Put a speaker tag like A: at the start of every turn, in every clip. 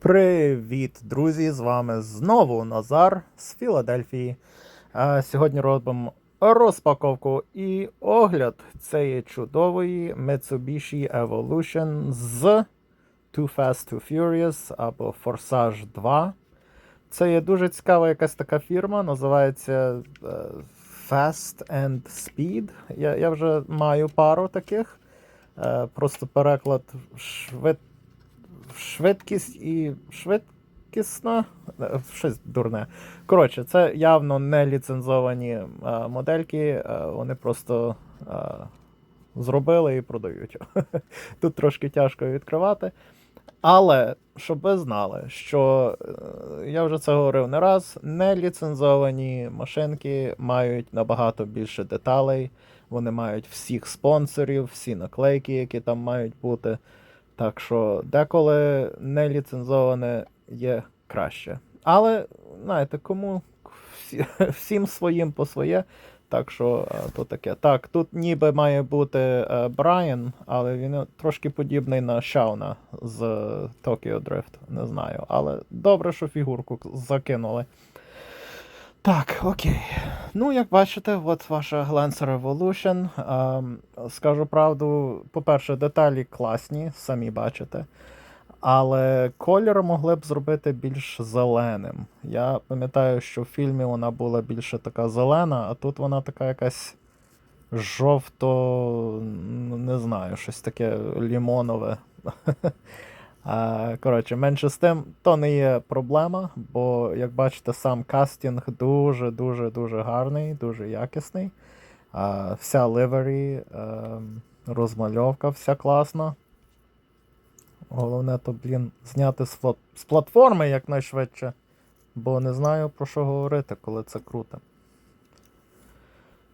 A: Привіт, друзі! З вами знову Назар з Філадельфії. Сьогодні робимо розпаковку і огляд цієї чудової Mitsubishi Evolution з Too Fast Too Furious або Forsage 2. Це є дуже цікава якась така фірма, називається е, Fast and Speed. Я, я вже маю пару таких. Е, Просто переклад швид швидкість і швидкісна. Е, Щось дурне. Коротше, це явно не ліцензовані е, модельки, е, вони просто е, зробили і продають. Тут трошки тяжко відкривати. Але щоб ви знали, що я вже це говорив не раз, не ліцензовані машинки мають набагато більше деталей. Вони мають всіх спонсорів, всі наклейки, які там мають бути. Так що деколи не ліцензоване є краще. Але, знаєте, кому всі, всім своїм по своє. Так що е, то таке. Так, тут ніби має бути е, Брайан, але він трошки подібний на Шауна з е, Tokyo Drift. Не знаю. Але добре, що фігурку закинули. Так, окей. Ну, як бачите, от ваша Lancer Evolution. Ем, скажу правду, по-перше, деталі класні, самі бачите. Але колір могли б зробити більш зеленим. Я пам'ятаю, що в фільмі вона була більше така зелена, а тут вона така якась жовто, не знаю, щось таке лімонове. Коротше, менше з тим, то не є проблема, бо, як бачите, сам кастинг дуже-дуже дуже гарний, дуже якісний. Вся ливері, розмальовка, вся класна. Головне, то, блін, зняти з, флот... з платформи якнайшвидше. Бо не знаю про що говорити, коли це круто.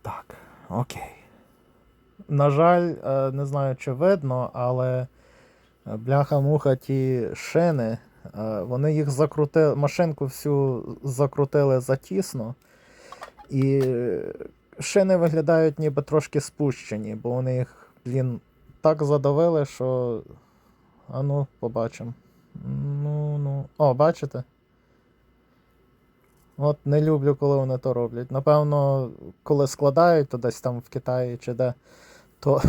A: Так, окей. На жаль, е, не знаю, чи видно, але бляха-муха ті шини, вони їх закрутили, машинку всю закрутили затісно. І шини виглядають ніби трошки спущені, бо вони їх, блін, так задавили, що. А ну, побачимо. Ну, ну. О, бачите? От не люблю, коли вони то роблять. Напевно, коли складають, то десь там в Китаї чи де, то,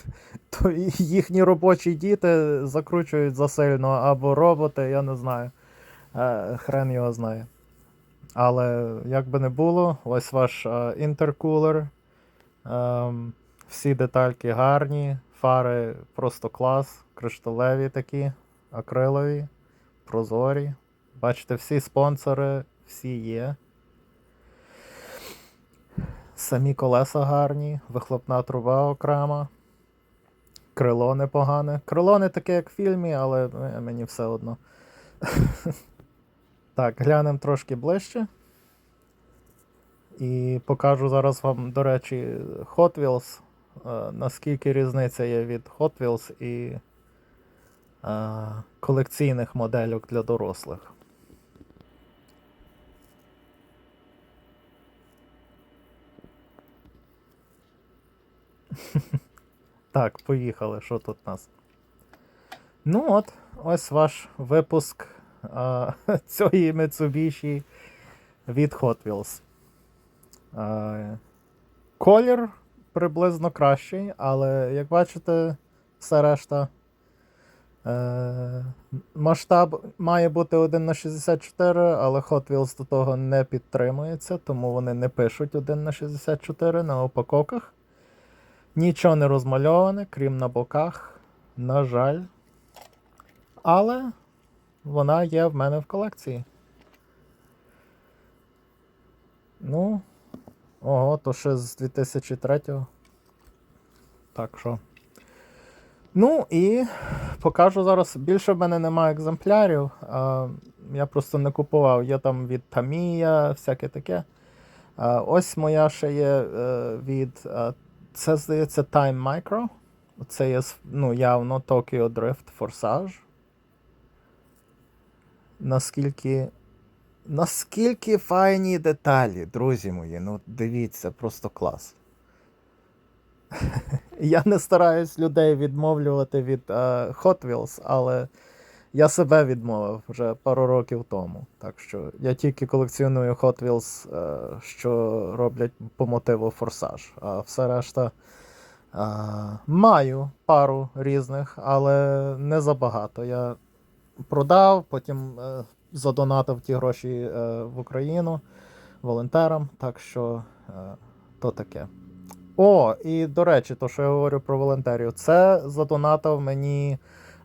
A: то їхні робочі діти закручують засильно або роботи, я не знаю. Е, Хрен його знає. Але як би не було, ось ваш е, інтеркулер. Ем, всі детальки гарні, фари просто клас, кришталеві такі, акрилові, прозорі. Бачите, всі спонсори, всі є. Самі колеса гарні, вихлопна труба окрема. Крило непогане. Крило не таке, як в фільмі, але е, мені все одно. Так, глянемо трошки ближче. І покажу зараз вам, до речі, Hot Wheels. е, Наскільки різниця є від Hot Wheels і е, колекційних модельок для дорослих. Так, поїхали. Що тут у нас? Ну от, ось ваш випуск а, цієї Mitsubishi від Hot Wheels. А, колір приблизно кращий, але як бачите, все решта. Е, масштаб має бути 1 на 64, але Hot Wheels до того не підтримується, тому вони не пишуть 1 на 64 на упаковках. Нічого не розмальоване, крім на боках. На жаль. Але вона є в мене в колекції. Ну. Ого, то ще з 2003-го. Так що. Ну і покажу зараз. Більше в мене немає екземплярів. А, я просто не купував. Є там від Tamiya, всяке таке. А, ось моя ще є е, від. Це, здається, Time Micro. Це є ну, явно Tokyo Drift Forsage. Наскільки. Наскільки файні деталі, друзі мої. Ну, дивіться, просто клас. Я не стараюсь людей відмовлювати від е, Hot Wheels, але я себе відмовив вже пару років тому. Так що я тільки колекціоную Hot Wheels, е, що роблять по мотиву форсаж. А все решта е, маю пару різних, але не забагато. Я продав, потім е, задонатив ті гроші в Україну волонтерам. Так що то таке. О, і до речі, то, що я говорю про волонтерів, це задонатив мені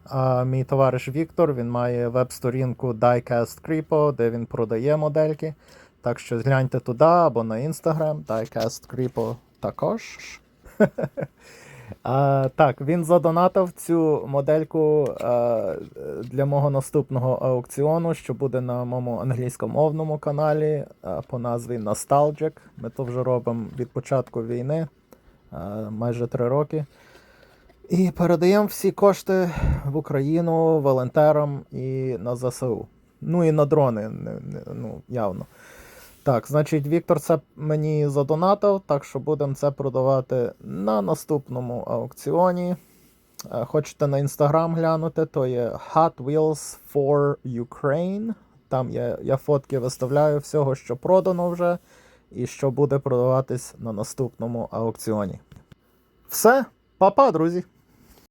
A: а, мій товариш Віктор. Він має веб-сторінку Diecast Creepo, де він продає модельки. Так що згляньте туди або на Instagram, Diecast Creepo також. А, так, він задонатив цю модельку а, для мого наступного аукціону, що буде на моєму англійськомовному каналі а, по назві Nostalgic. Ми то вже робимо від початку війни, а, майже три роки. І передаємо всі кошти в Україну волонтерам і на ЗСУ. Ну і на дрони, ну, явно. Так, значить, Віктор це мені задонатив, так що будемо це продавати на наступному аукціоні. Е, Хочете на інстаграм глянути, то є Hot Wheels for Ukraine. Там я, я фотки виставляю всього, що продано вже, і що буде продаватись на наступному аукціоні. Все, па-па, друзі!